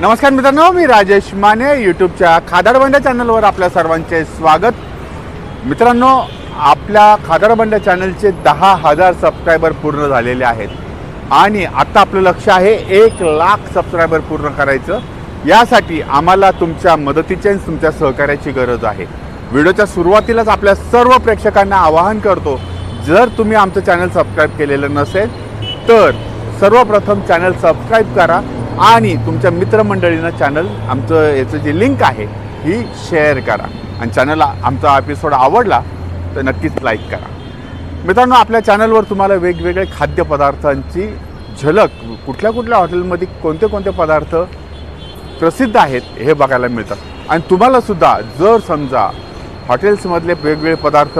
नमस्कार मित्रांनो मी राजेश माने यूट्यूबच्या खादाडबंड्या चॅनलवर आपल्या सर्वांचे स्वागत. मित्रांनो आपल्या खादाडबंड्या चॅनलचे दहा हजार सबस्क्रायबर पूर्ण झालेले आहेत. आणि आत्ता आपलं लक्ष आहे एक लाख सबस्क्रायबर पूर्ण करायचं. यासाठी आम्हाला तुमच्या मदतीची आणि तुमच्या सहकार्याची गरज आहे. व्हिडिओच्या सुरुवातीलाच आपल्या सर्व प्रेक्षकांना आवाहन करतो जर तुम्ही आमचं चॅनल सबस्क्राईब केलेलं नसेल तर सर्वप्रथम चॅनल सबस्क्राईब करा. आणि तुमच्या मित्रमंडळींना चॅनल आमचं याचं जे लिंक आहे ही शेअर करा. आणि चॅनलला आमचा एपिसोड आवडला तर नक्कीच लाईक करा. मित्रांनो आपल्या चॅनलवर तुम्हाला वेगवेगळे खाद्यपदार्थांची झलक कुठल्या कुठल्या हॉटेलमध्ये कोणते कोणते पदार्थ प्रसिद्ध आहेत हे बघायला मिळतात आणि तुम्हालासुद्धा जर समजा हॉटेल्समधले वेगवेगळे पदार्थ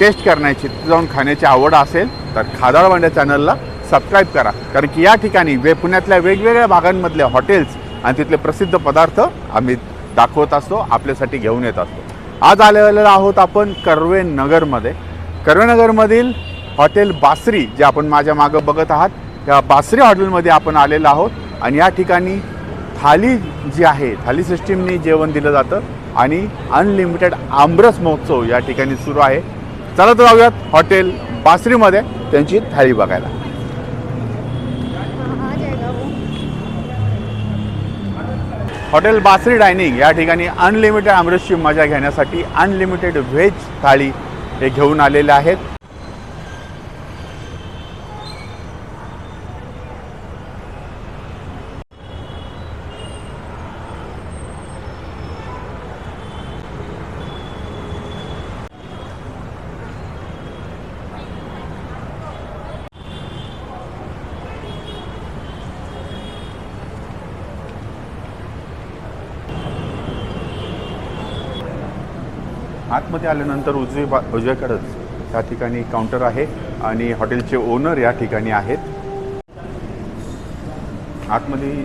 टेस्ट करण्याची जाऊन खाण्याची आवड असेल तर खादाळवांड्या चॅनलला सबस्क्राईब करा. कारण की या ठिकाणी वे पुण्यातल्या वेगवेगळ्या भागांमधले हॉटेल्स आणि तिथले प्रसिद्ध पदार्थ आम्ही दाखवत असतो आपल्यासाठी घेऊन येत असतो. आज आलेलो आहोत आपण कर्वे नगरमध्ये. कर्वे नगरमधील हॉटेल बासरी जे आपण माझ्या मागं बघत आहात या बासरी हॉटेलमध्ये आपण आलेलो आहोत. आणि या ठिकाणी थाली जी आहे थाली सिस्टीमनी जेवण दिलं जातं. आणि अनलिमिटेड आमरस महोत्सव या ठिकाणी सुरू आहे. चला तर जाऊयात हॉटेल बासरीमध्ये त्यांची थाळी बघायला. हॉटेल बासरी डायनिंग या ठिकाणी अनलिमिटेड आमरसची मजा घेण्यासाठी अनलिमिटेड व्हेज थाळी हे घेऊन आलेले आहेत. आतमध्ये आल्यानंतर उजवी बा उजव्याकडंच या ठिकाणी काउंटर आहे आणि हॉटेलचे ओनर या ठिकाणी आहेत. आतमध्ये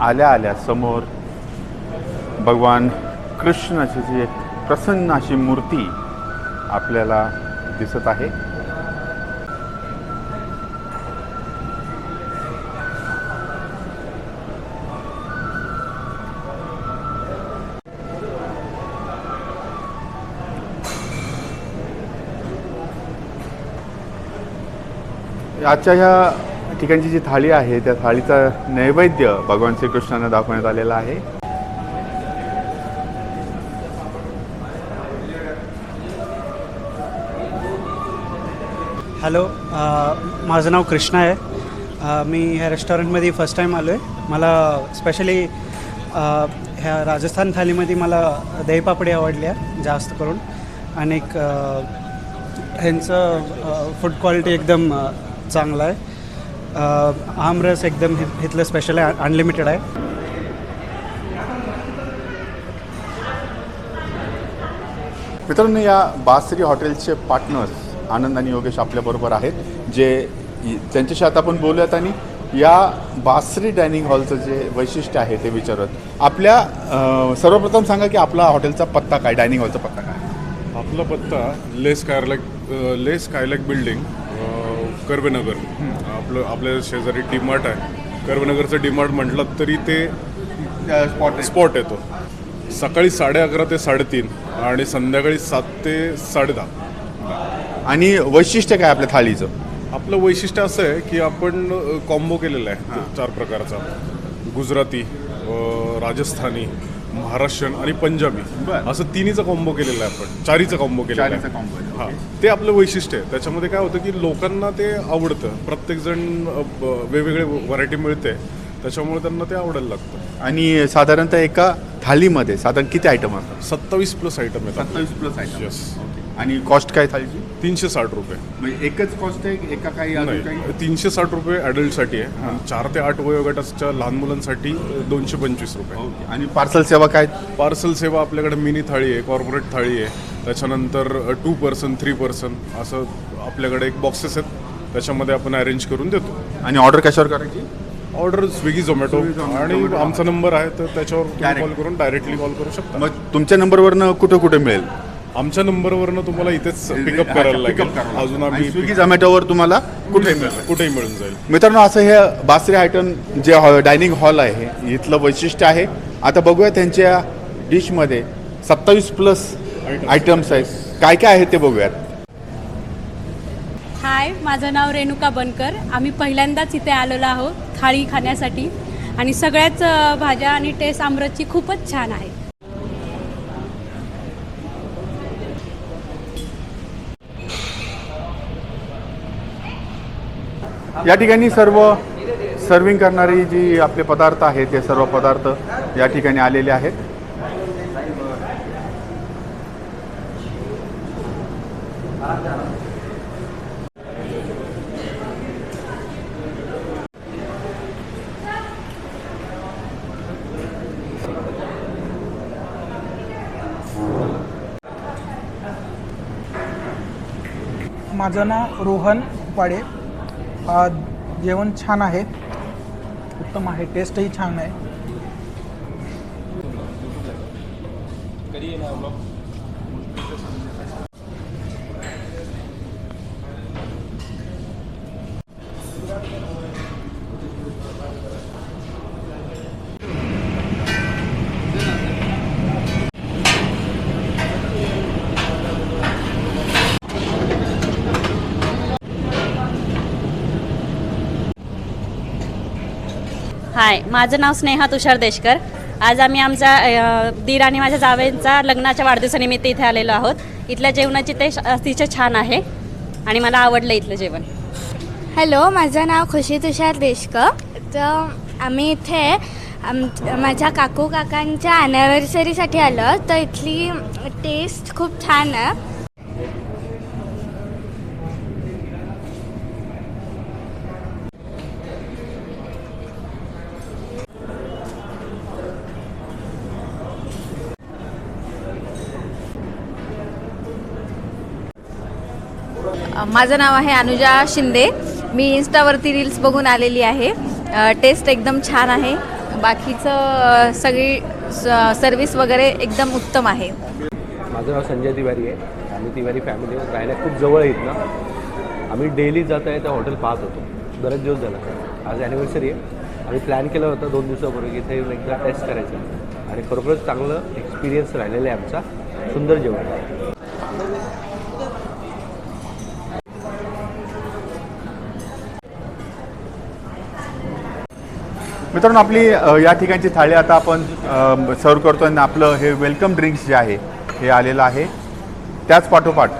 आल्या आल्या समोर भगवान कृष्णाची जी एक प्रसन्न अशी मूर्ती आपल्याला दिसत आहे. आजच्या ह्या ठिकाणची जी थाळी आहे त्या थाळीचा नैवेद्य भगवान श्रीकृष्णांना दाखवण्यात आलेला आहे. हॅलो माझं नाव कृष्णा आहे. मी ह्या रेस्टॉरंटमध्ये फर्स्ट टाईम आलो आहे मला स्पेशली ह्या राजस्थान थालीमध्ये मला दही पापडी आवडली जास्त करून. आणि ह्यांचं फूड क्वालिटी एकदम चांगलं आहे. आमरस एकदम हे- इथलं स्पेशल आहे अनलिमिटेड आहे. मित्रांनो या बासरी हॉटेलचे पार्टनर्स आनंद आणि योगेश आपल्याबरोबर आहेत जे त्यांच्याशी आता आपण बोलूयात आणि या बासरी डायनिंग हॉलचं जे वैशिष्ट्य आहे ते विचारत आपल्या सर्वप्रथम सांगा की आपला हॉटेलचा पत्ता काय डायनिंग हॉलचा पत्ता काय? आपला पत्ता लेस कायलॅक लेस कायलॅक बिल्डिंग कर्वेनगर. आपलं आपल्या शेजारी डीमार्ट आहे. कर्वेनगरचं डीमार्ट म्हटलं तरी ते स्पॉट स्पॉट येतो. सकाळी साडे अकरा ते साडेतीन आणि संध्याकाळी सात ते साडेदहा. आणि वैशिष्ट्य काय आपल्या थाळीचं? आपलं वैशिष्ट्य असं आहे की आपण कॉम्बो केलेला आहे. चार प्रकारचा. गुजराती राजस्थानी महाराष्ट्रीयन आणि पंजाबी. असं तिन्हीचा कॉम्बो केलेला आहे आपण. चारीचा कॉम्बो केलेला आहे. हां. ते आपलं वैशिष्ट्य आहे. त्याच्यामध्ये काय होतं की लोकांना ते आवडतं. प्रत्येकजण वेगवेगळे व्हरायटी मिळते. त्याच्यामुळे त्यांना ते आवडायला लागतं. आणि साधारणतः एका थालीमध्ये साधारण किती आयटम असतात? सत्तावीस प्लस आयटम येतात. सत्तावीस प्लस आयटम. आणि कॉस्ट काय थालीची तीनशे साठ रुपये. म्हणजे एकच कॉस्ट आहे एका काही अजून काही? नाही तीनशे साठ रुपये ॲडल्टसाठी आहे. आणि चार ते आठ वयोगटाच्या लहान मुलांसाठी दोनशे पंचवीस रुपये. ओके. आणि पार्सल सेवा काय? पार्सल सेवा आपल्याकडे मिनी थाळी आहे कॉर्पोरेट थाळी आहे. त्याच्यानंतर टू पर्सन थ्री पर्सन असं आपल्याकडे एक बॉक्सेस आहेत. त्याच्यामध्ये आपण अरेंज करून देतो. आणि ऑर्डर कशावर करायची? ऑर्डर स्विगी झोमॅटो आणि. आमचा नंबर आहे तर त्याच्यावर Direct. कॉल करून डायरेक्टली कॉल करू शकता. मग तुमच्या नंबरवरनं कुठं कुठे मिळेल? आमच्या नंबरवरनं तुम्हाला इथेच पिकअप करायला लागेल. अजून आम्ही स्विगी झोमॅटोवर तुम्हाला कुठे कुठेही मिळून जाईल. मित्रांनो असं हे बासरी आयटम जे डायनिंग हॉल आहे इथलं वैशिष्ट्य आहे. आता बघूया त्यांच्या डिशमध्ये सत्तावीस प्लस आयटम्स आहेत. काय काय आहेत ते बघूयात. हाय माझं नाव रेणुका बनकर. आम्ही पहिल्यांदाच इथे आलेलो आहोत थाळी खाण्यासाठी. आणि सगळ्याच अ, भाज्या आणि टेस्ट आमरसची खूपच छान आहे. या ठिकाणी सर्व सर्विंग करणारी जी आपले पदार्थ आहेत ते सर्व पदार्थ या ठिकाणी आलेले आहेत. माझं नाव रोहन उपाडे. जेवण छान आहे. उत्तम आहे टेस्टही छान आहे. हाय माझं नाव स्नेहा तुषार देशकर. आज आम्ही आमच्या दीर आणि माझ्या जावेंचा लग्नाच्या वाढदिवसानिमित्त इथे आलेलो आहोत. इथल्या जेवणाची ते अतिशय छान आहे आणि मला आवडलं इथलं जेवण. हॅलो माझं नाव खुशी तुषार देशकर. तर आम्ही इथे आम माझ्या काकू काकांच्या ॲनिव्हर्सरीसाठी आलो. तर इथली टेस्ट खूप छान आहे. माझं नाव आहे अनुजा शिंदे. मी इन्स्टावरती रील्स बघून आलेली आहे. टेस्ट एकदम छान आहे. बाकीचं सगळी स- सर्विस वगैरे एकदम उत्तम आहे. माझं नाव संजय तिवारी आहे. आम्ही तिवारी फॅमिली राहायला खूप जवळ आहेत ना. आम्ही डेली जात आहे त्या हॉटेल पाहत होतो. बरेच दिवस झाला. आज ॲनिव्हर्सरी आहे. आम्ही प्लॅन केलं होतं दोन दिवसापूर्वी इथे येऊन एकदा टेस्ट करायचं. आणि खरोखरच चांगलं एक्सपिरियन्स राहिलेलं आहे आमचा. सुंदर जेवण. मित्रांनो आपली या ठिकाणची थाळी आता आपण सर्व करतो आणि आपलं हे वेलकम ड्रिंक्स जे आहे हे आलेलं आहे. त्याच पाठोपाठ.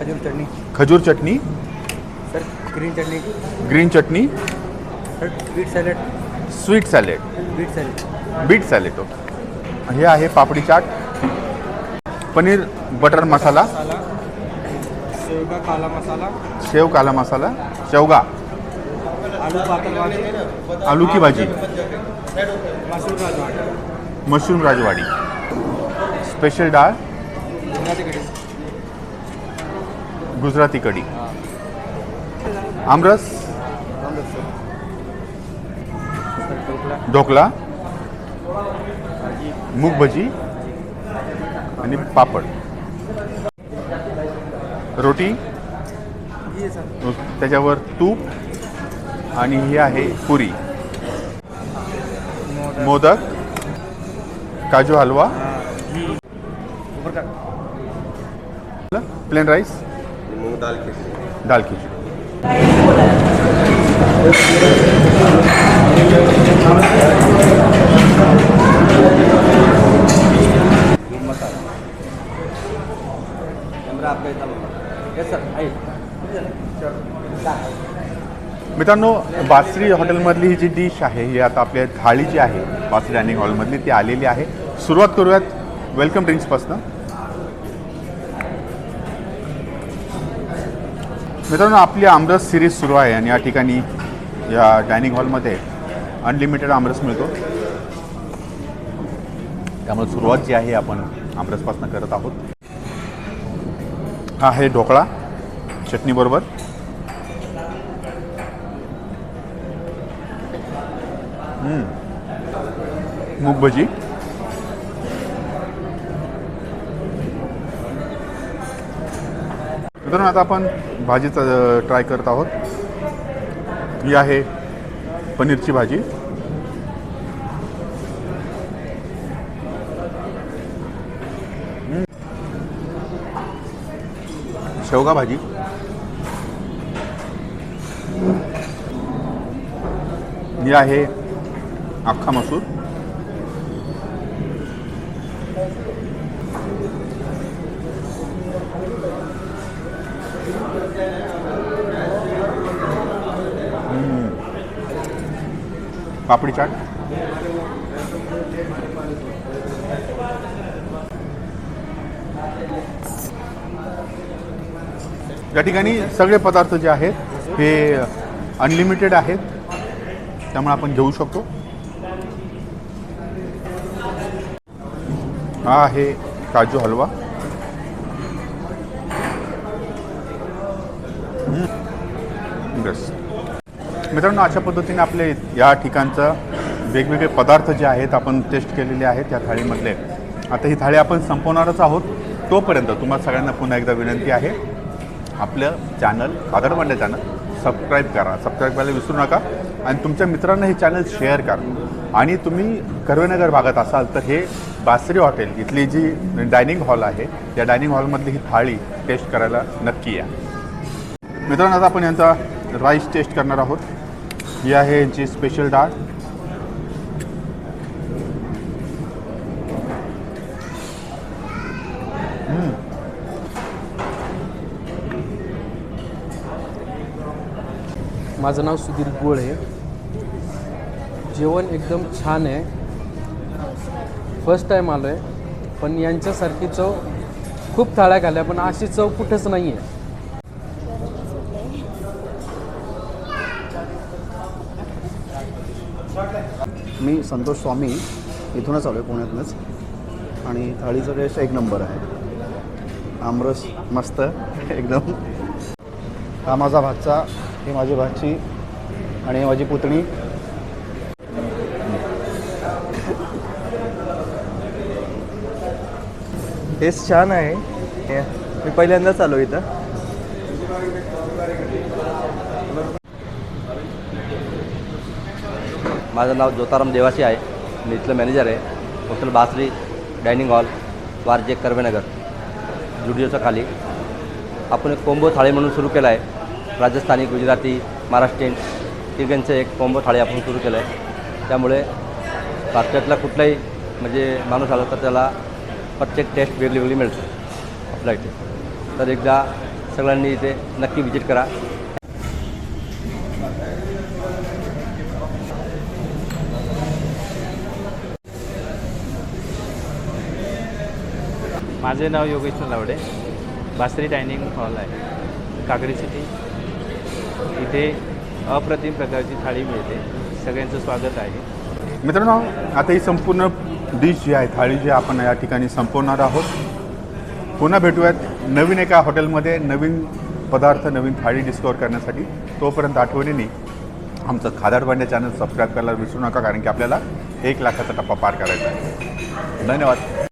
खजूर चटणी. खजूर चटणी. सर ग्रीन चटणी. ग्रीन चटणी. Sir beet salad. Sweet salad. Beet salad. Beet salad हे आहे पापडी चाट. पनीर बटर मसाला. शेवगा काला मसाला. शेव काला मसाला. शेवगा. आलू की भाजी? मशरूम राजवाडी. स्पेशल डाळ? गुजराती कढी. आमरस? ढोकला? मूग भजी? आणि पापड. रोटी? त्याच्यावर तूप? आणि ही आहे पुरी. मोदक काजू हलवा. Plain rice. दाल खिचडी. मित्रांनो बासरी हॉटेलमधली ही जी डिश आहे ही आता आपल्या थाळी जी आहे. बासरी डायनिंग हॉलमधली ती आलेली आहे. सुरुवात करूयात वेलकम ड्रिंक्सपासनं मित्रांनो आपली आमरस सिरीज सुरू आहे आणि या ठिकाणी या डायनिंग हॉलमध्ये अनलिमिटेड आमरस मिळतो. त्यामुळे सुरुवात जी आहे आपण आमरसपासनं करत आहोत. हा आहे ढोकळा चटणीबरोबर मूग भजी. मित्रांनो आता आपण भाजीचा ट्राय करत आहोत. ही आहे पनीरची भाजी. शेवगा भाजी. ही आहे अख्खा मसूर. पापडी चाट. या ठिकाणी सगळे पदार्थ जे आहेत हे अनलिमिटेड आहेत. त्यामुळे आपण घेऊ शकतो. हा आहे काजू हलवा. बस. मित्रांनो अशा पद्धतीने आपले या ठिकाणचं वेगवेगळे पदार्थ जे आहेत आपण टेस्ट केलेले आहेत या थाळीमधले. आता ही थाळी आपण संपवणारच आहोत. तोपर्यंत तुम्हाला सगळ्यांना पुन्हा एकदा विनंती आहे आपलं चॅनल आदरमांडे चॅनल सबस्क्राईब करा. सबस्क्राईब करायला विसरू नका. आणि तुमच्या मित्रांना हे चॅनल शेअर करा. आणि तुम्ही कर्वेनगर भागात असाल तर हे बासरी हॉटेल इथली जी डायनिंग हॉल आहे या डायनिंग हॉलमधली ही थाळी टेस्ट करायला नक्की या. मित्रांनो आता आपण यांचा राईस टेस्ट करणार आहोत. ही आहे यांची स्पेशल डाळ. माझं नाव सुधीर गोळे. जेवण एकदम छान आहे. फर्स्ट टाईम आलो आहे पण यांच्यासारखी चव खूप थाळ्या खाल्या पण अशी चव कुठेच नाही आहे मी संतोष स्वामी इथूनच आलो आहे पुण्यातूनच. आणि थाळीचा टेस्ट एक नंबर आहे. आमरस मस्त एकदम. हा माझा भाचा ही माझी भाची आणि माझी पुतणी. टेस्ट छान आहे. मी पहिल्यांदाच आलो इथं. माझं नाव जोताराम देवाशी आहे. मी इथलं मॅनेजर आहे. Hotel Basari dining hall Warje Karvenagar जुडिओच्या खाली. आपण एक कोंबो थाळी म्हणून सुरू केलं आहे राजस्थानी गुजराती महाराष्ट्रीयन तिघांचं एक कोंबो थाळी आपण सुरू केलं आहे त्यामुळे भारतातला कुठलाही म्हणजे माणूस आला तर त्याला प्रत्येक टेस्ट वेगळी वेगळी मिळते. आपल्या इथे. तर एकदा सगळ्यांनी इथे नक्की विजिट करा. माझे नाव योगेश्वर लावडे बासरी डायनिंग हॉल आहे. काकडी सिटी. इथे अप्रतिम प्रकारची थाळी मिळते. सगळ्यांचं स्वागत आहे. मित्रांनो आता ही संपूर्ण डिश जी आहे थाळी जी आपण या ठिकाणी संपवणार आहोत. पुन्हा भेटूयात नवीन एका हॉटेलमध्ये नवीन पदार्थ नवीन थाळी डिस्कवर करण्यासाठी. तोपर्यंत आठवणीने आमचं खादार भांड्या चॅनल सबस्क्राईब करायला विसरू नका कारण की आपल्याला एक लाखाचा टप्पा पार करायचा आहे. धन्यवाद.